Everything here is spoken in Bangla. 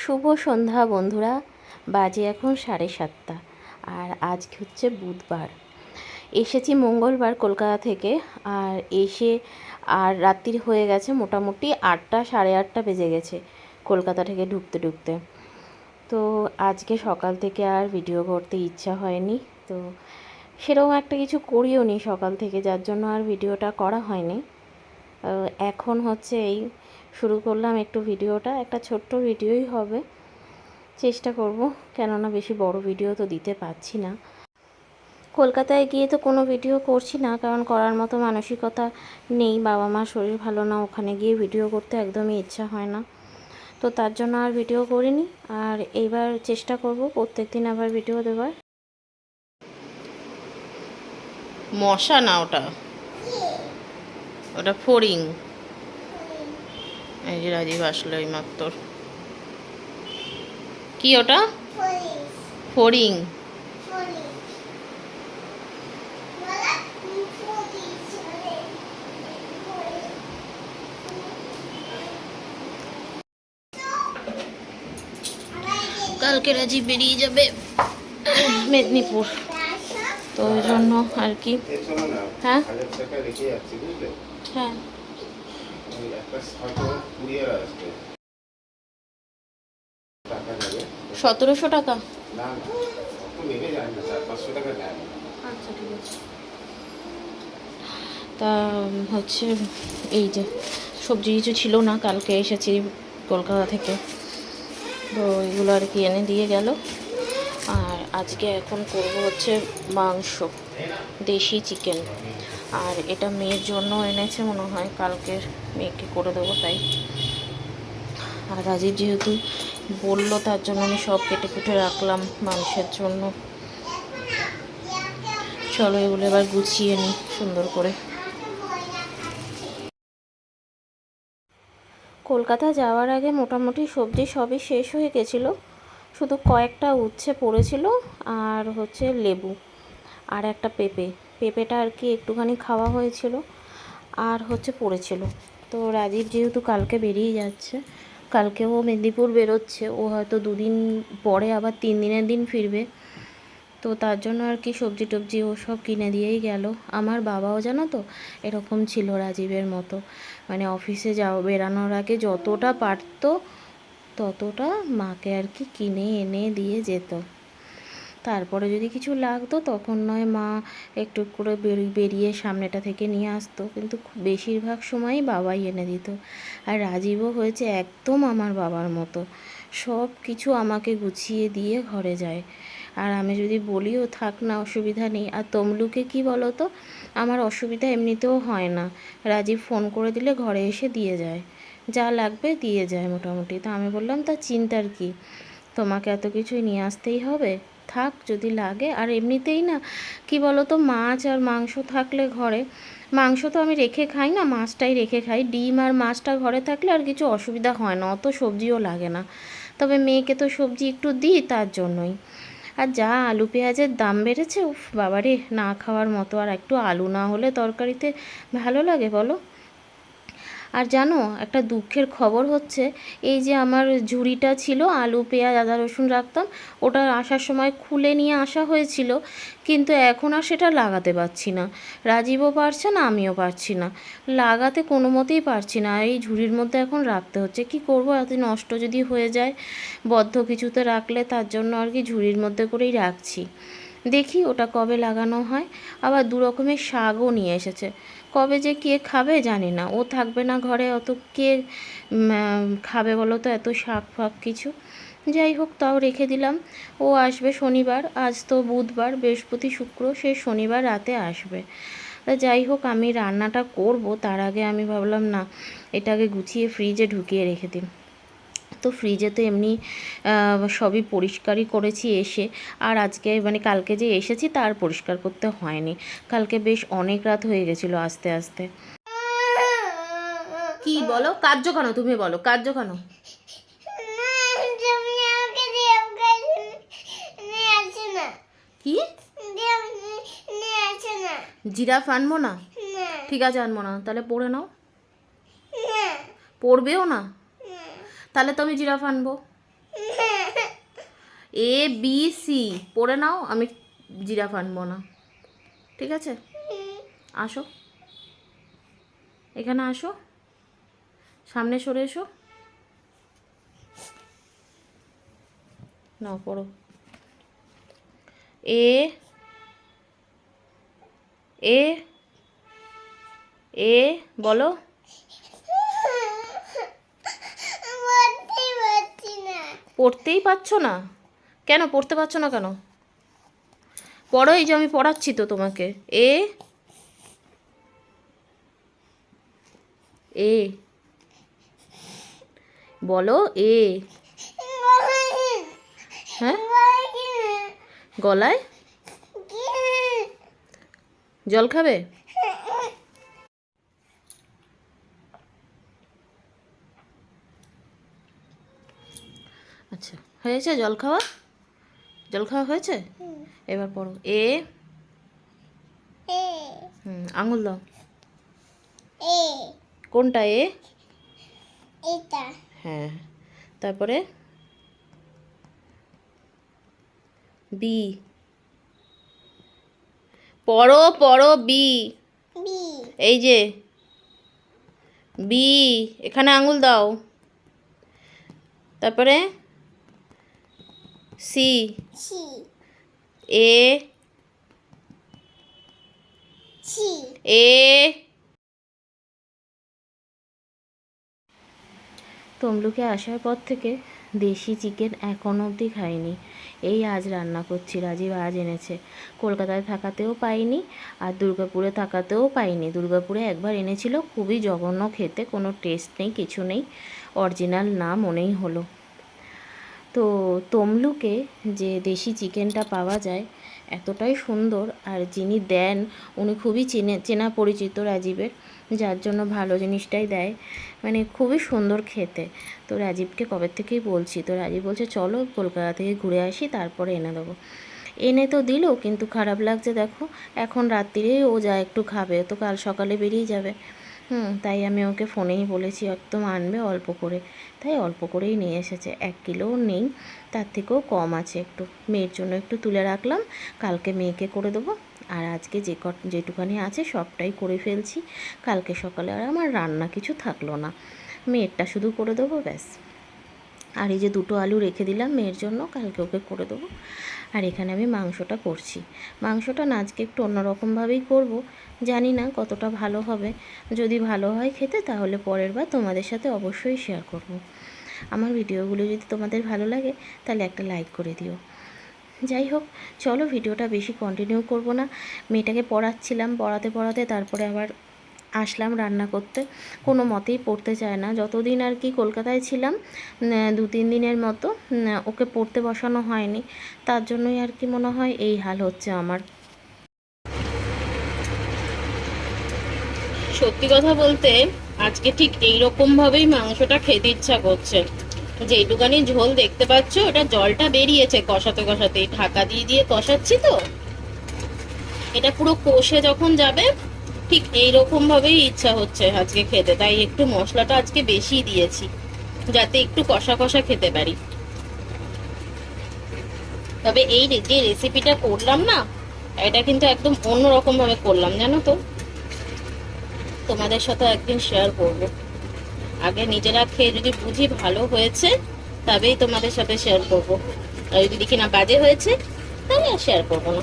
শুভ সন্ধ্যা বন্ধুরা, বাজে এখন সাড়ে সাতটা, আর আজকে হচ্ছে বুধবার। এসেছি মঙ্গলবার কলকাতা থেকে, আর এসে আর রাত্রির হয়ে গেছে মোটামুটি আটটা, সাড়ে আটটা বেজে গেছে কলকাতা থেকে ঢুকতে ঢুকতে। তো আজকে সকাল থেকে আর ভিডিও করতে ইচ্ছা হয়নি, তো সেরকম একটা কিছু করিও নি সকাল থেকে, যার জন্য আর ভিডিওটা করা হয়নি। এখন হচ্ছে এই শুরু করলাম একটু ভিডিওটা। একটা ছোট্ট ভিডিওই হবে। চেষ্টা করব, কেননা বেশি বড় ভিডিও তো দিতে পারছি না। কলকাতায় গিয়ে তো কোনো ভিডিও করছি না, কারণ করার মতো মানসিকতা নেই বাবা মার শরীর ভালো না, ওখানে গিয়ে ভিডিও করতে একদমই ইচ্ছা হয় না। তো তার জন্য আর ভিডিও করিনি, আর এইবার চেষ্টা করব প্রত্যেক দিন আবার ভিডিও দেওয়ার। মশা না ওটা? ওটা ফড়িং এই যে রাজীব আসলো এই মাত্র কি ওটা? ফড়িং। কালকে রাজীব বেরিয়ে যাবে মেদিনীপুর। তো ওই জন্য আর কি। হ্যাঁ? হ্যাঁ। সতেরোশো টাকা? তা, হচ্ছে, এই যে, সবজি কিছু ছিল না, কালকে এসেছি কলকাতা থেকে। তো এগুলো আর কি এনে দিয়ে গেল। আর আজকে এখন করব হচ্ছে মাংস, দেশি চিকেন। আর এটা মেয়ের জন্য এনেছে মনে হয়, কালকের মেয়েকে করে দেবো তাই। আর রাজীব যেহেতু বলল, তার জন্য আমি সব কেটে কুটে রাখলাম মাংসের জন্য। চলো এগুলো এবার গুছিয়ে নিই সুন্দর করে। কলকাতা যাওয়ার আগে মোটামুটি সবজি সবই শেষ হয়ে গেছিল। শুধু কয়েকটা উচ্ছে পড়েছিল আর হচ্ছে লেবু আর একটা পেঁপে। পেঁপেটা আর কি একটুখানি খাওয়া হয়েছিল আর হচ্ছে পড়েছিল। তো রাজীব যেহেতু কালকে বেরিয়ে যাচ্ছে, কালকে ও মেদিনীপুর বেরোচ্ছে, ও হয়তো দুদিন পরে আবার তিন দিনের দিন ফিরবে। তো তার জন্য আর কি সবজি টবজি ও সব কিনে দিয়েই গেল। আমার বাবাও জানো তো এরকম ছিল রাজীবের মতো। মানে অফিসে যাও, বেরানোর আগে যতটা পারতো ততটা মাকে আর কি কিনে এনে দিয়ে যেত। তারপরে যদি কিছু লাগতো তখন নয় মা একটু করে বেরি- বেরিয়ে সামনেটা থেকে নিয়ে আসতো। কিন্তু বেশিরভাগ সময়ই বাবাই এনে দিত। আর রাজীবও হয়েছে একদম আমার বাবার মতো। সব কিছু আমাকে গুছিয়ে দিয়ে ঘরে যায়। আর আমি যদি বলিও, থাক না, অসুবিধা নেই। আর তমলুকে কি বলো তো আমার অসুবিধা এমনিতেও হয় না। রাজীব ফোন করে দিলে ঘরে এসে দিয়ে যায়। যা লাগবে দিয়ে যায় মোটামুটি। তা আমি বললাম, তা চিন্তার কি? তোমাকে এত কিছুই নিয়ে আসতেই হবে? থাক যদি লাগে। আর এমনিতেই না, কি বলো তো মাছ আর মাংস থাকলে ঘরে, মাংস তো আমি রেখে খাই না, মাছটাই রেখে খাই। ডিম আর মাছটা ঘরে থাকলে আর কিছু অসুবিধা হয় না, অত সবজিও লাগে না। তবে মেয়েকে তো সবজি একটু দিই তার জন্যই। আর যা আলু পেঁয়াজের দাম বেড়েছে, উফ বাবারে, না খাওয়ার মতো আর একটু আলু না হলে তরকারিতে ভালো লাগে বলো? আর জানো, একটা দুঃখের খবর হচ্ছে, এই যে আমার ঝুড়িটা ছিল, আলু, পেঁয়াজ, আদা, রসুন রাখতাম, ওটা আসার সময় খুলে নিয়ে আসা হয়েছিল, কিন্তু এখন আর সেটা লাগাতে পারছি না। রাজীবও পারছে না, আমিও পারছি না। লাগাতে কোনো মতেই পারছি না এই ঝুড়ির মধ্যে এখন রাখতে হচ্ছে। কি করব এত নষ্ট যদি হয়ে যায়, বদ্ধ কিছুতে রাখলে তার জন্য আর কি ঝুড়ির মধ্যে করেই রাখছি। দেখি ওটা কবে লাগানো হয়। আবার দু রকমের শাকও নিয়ে এসেছে। কবে যে কে খাবে জানি না। ও থাকবে না ঘরে, অত কে খাবে বলো তো, এত শাক ফাক কিছু? যাই হোক, তাও রেখে দিলাম। ও আসবে শনিবার, আজ তো বুধবার, বৃহস্পতি শুক্র, সে শনিবার রাতে আসবে। তা যাই হোক, আমি রান্নাটা করব, তার আগে আমি ভাবলাম, না, এটাকে গুছিয়ে ফ্রিজে ঢুকিয়ে রেখে দিই। তো ফ্রিজে তো এমনি সবই পরিষ্কারই করেছি এসে। আর আজকে মানে কালকে যে এসেছি তার পরিষ্কার করতে হয়নি। কালকে বেশ অনেক রাত হয়ে গেছিল আস্তে আস্তে। কি বলো? কার্য কেন? তুমি বলো কার্য কেন? কি? জিরাফ আনব না? ঠিক আছে আনব না। তাহলে পড়ে নাও। পড়বেও না? তাহলে তো আমি জিরাফ আনব। এ বি সি পড়ে নাও, আমি জিরাফ আনব না। ঠিক আছে? আসো। এখানে আসো। সামনে সরে এসো। নাও, পড়ো। এ এ এ বলো বলতে পারছি না পড়তেই পারছ না? কেন পড়তে পারছ না কেন? পড়ো, এই যে আমি পড়াচ্ছি তো তোমাকে। এ এ, বলো, এ হ্যাঁ? গলায়? জল খাবে? আচ্ছা হয়েছে জল খাওয়া জল খাওয়া হয়েছে এবার পড়ো। এ। হুম আঙুল দাও। এ। কোনটা এ? এটা। হ্যাঁ। তারপরে? বি। পড়ো পড়ো বি। বি। এই যে। বি। এখানে আঙুল দাও। তারপরে? C C A C A তমলুকে আসার পর থেকে দেশি চিকেন এখনও অবধি খাইনি। এই আজ রান্না করছি রাজীব আজ এনেছে। কলকাতায় থাকাতেও পাইনি আর দুর্গাপুরে থাকাতেও পাইনি। দুর্গাপুরে একবার এনেছিল খুবই জঘন্য খেতে কোনো টেস্ট নেই কিছু নেই। অরিজিনাল না মনেই হলো। তো তমলুকে যে দেশি চিকেনটা পাওয়া যায়, এতটাই সুন্দর। আর যিনি দেন, উনি খুবই চেনে, চেনা পরিচিত রাজীবের, যার জন্য ভালো জিনিসটাই দেয়। মানে খুবই সুন্দর খেতে। তো রাজীবকে কবে থেকেই বলছি? তো রাজীব বলছে, চলো কলকাতা থেকে ঘুরে আসি, তারপরে এনে দেবো। এনে তো দিল, কিন্তু খারাপ লাগছে দেখো, এখন রাত্রিরেই ও যা একটু খাবে, তো কাল সকালে বেরিয়ে যাবে। হুম। তাই আমি ওকে ফোনেই বলেছি, একদম আনবে অল্প করে। তাই অল্প করেই নিয়ে এসেছে। এক কিলো নেই, তার থেকেও কম আছে একটু। মেয়ের জন্য একটু তুলে রাখলাম, কালকে মেয়েকে করে দেবো। আর আজকে যে কট, যেটুখানি আছে সবটাই করে ফেলছি। কালকে সকালে আর আমার রান্না কিছু থাকল না। মেয়েরটা শুধু করে দেবো, ব্যাস। আর এই যে দুটো আলু রেখে দিলাম মেয়ের জন্য, কালকে ওকে করে দেবো। আর এখানে আমি মাংসটা করছি। মাংসটা না আজকে একটু অন্যরকমভাবেই করব, জানি না কতটা ভালো হবে। যদি ভালো হয় খেতে, তাহলে পরের বার তোমাদের সাথে অবশ্যই শেয়ার করব। আমার ভিডিওগুলো যদি তোমাদের ভালো লাগে, তাহলে একটা লাইক করে দিও। যাই হোক, চলো ভিডিওটা বেশি কন্টিনিউ করব না। মেয়েটাকে পড়াচ্ছিলাম, পড়াতে পড়াতে তারপরে আবার আসলাম রান্না করতে। কোনো মতেই পড়তে চায় না। যতদিন আর কি কলকাতায় ছিলাম দু তিন দিনের মতো ওকে পড়তে বসানো হয়নি। তার জন্যই আর কি মনে হয় এই হাল হচ্ছে আমার। সত্যি কথা বলতে, আজকে ঠিক এই রকম ভাবেই মাংসটা খেতে ইচ্ছা করছে। যেটুকানি ঝোল দেখতে পাচ্ছ, ওটা জলটা বেরিয়েছে কষাতে কষাতে ঢাকা দিয়ে দিয়ে কষাচ্ছি তো। এটা পুরো কষে যখন যাবে ঠিক এই রকম ভাবেই ইচ্ছা হচ্ছে আজকে খেতে, তাই একটু মশলাটা আজকে বেশি দিয়েছি, যাতে একটু কষা কষা খেতে পারি। তবে এই যে রেসিপিটা করলাম না, এটা কিন্তু একদম অন্যরকম ভাবে করলাম, জানো তো? তোমাদের সাথে একদিন শেয়ার করব। আগে নিজেরা খেয়ে যদি বুঝি ভালো হয়েছে, তবেই তোমাদের সাথে শেয়ার করব। আর যদি দেখি না বাজে হয়েছে, তাহলে আর শেয়ার করব না।